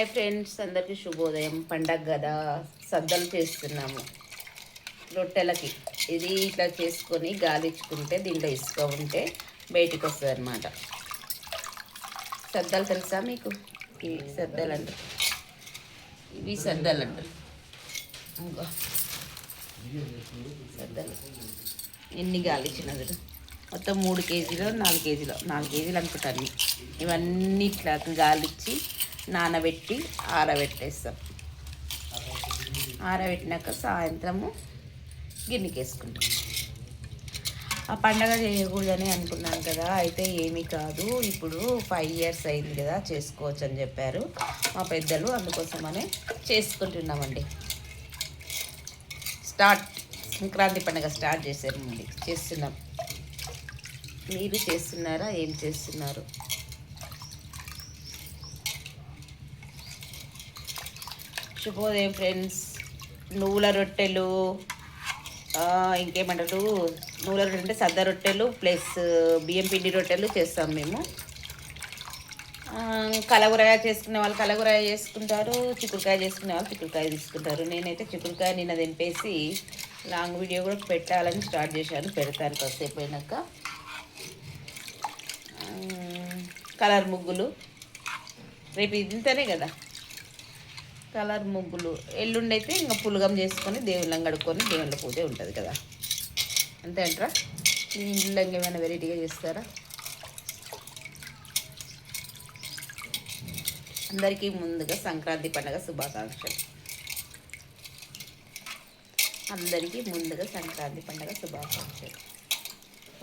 Hi friends అందరికీ శుభోదయం. పండగ కదా సద్దలు చేస్తున్నాము. రొట్టెలకి. ఇది ఇట్లా చేసుకొని గాలిచ్చుకుంటే దీంట్లో ఇసుక ఉంటే బయటికి వస్తుంది అనమాట సద్దలు తెలుసా మీకు? ఇవి సద్దలు అంటారు ఇవి సద్దలు అంటారు సద్దలు. ఎన్ని గాలిచ్చిన చూడు మొత్తం మూడు కేజీలు నాలుగు కేజీలు. నాలుగు కేజీలు అనుకుంటాను ఇవన్నీ ఇట్లా గాలిచ్చి నానబెట్టి ఆరబెట్టేస్తాం. ఆరబెట్టినాక సాయంత్రము గిన్నెకి వేసుకుంటాం ఆ పండగ చేయకూడదని అనుకున్నాను కదా అయితే ఏమీ కాదు. ఇప్పుడు ఫైవ్ ఇయర్స్ అయింది కదా చేసుకోవచ్చు అని చెప్పారు. మా పెద్దలు అందుకోసమనే చేసుకుంటున్నామండి. స్టార్ట్ సంక్రాంతి పండుగ స్టార్ట్ చేసామండి చేస్తున్నాం. మీరు చేస్తున్నారా? ఏం చేస్తున్నారు? శుభోదయం ఫ్రెండ్స్ నువ్వుల రొట్టెలు ఇంకేమంటారు? నువ్వుల రొట్టెలు అంటే సద్ద రొట్టెలు ప్లస్ బియ్యం పిండి రొట్టెలు చేస్తాం మేము. కలగురాయ చేసుకునే వాళ్ళు కలగురాయ చేసుకుంటారు చిక్కుడుకాయ చేసుకునే వాళ్ళు చిక్కుడుకాయ తీసుకుంటారు. నేనైతే చిక్కుడుకాయ నిన్న దింపేసి లాంగ్ వీడియో కూడా పెట్టాలని స్టార్ట్ చేశాను పెడతాను కాసేపు అయినాక. కలర్ ముగ్గులు. రేపు ఇంతనే కదా? కలర్ ముగ్గులు. ఎల్లుండి అయితే ఇంకా పులగం చేసుకొని దేవుళ్ళం కడుక్కొని దేవుళ్ళ పూజ ఉంటుంది కదా. అంతే అంటారా? మీ ఇంట్లో ఇంకేమైనా వెరైటీగా చేస్తారా? అందరికీ ముందుగా సంక్రాంతి పండుగ శుభాకాంక్షలు. అందరికీ ముందుగా సంక్రాంతి పండుగ శుభాకాంక్షలు.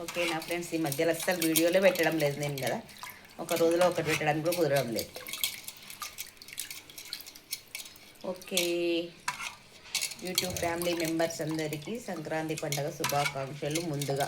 ఓకే నా ఫ్రెండ్స్ ఈ మధ్యలో అస్సలు వీడియోలో పెట్టడం లేదు నేను కదా. ఒక రోజులో ఒకటి పెట్టడానికి కూడా కుదరడం లేదు. ఓకే. యూట్యూబ్ ఫ్యామిలీ మెంబర్స్ అందరికీ సంక్రాంతి పండుగ శుభాకాంక్షలు ముందుగా.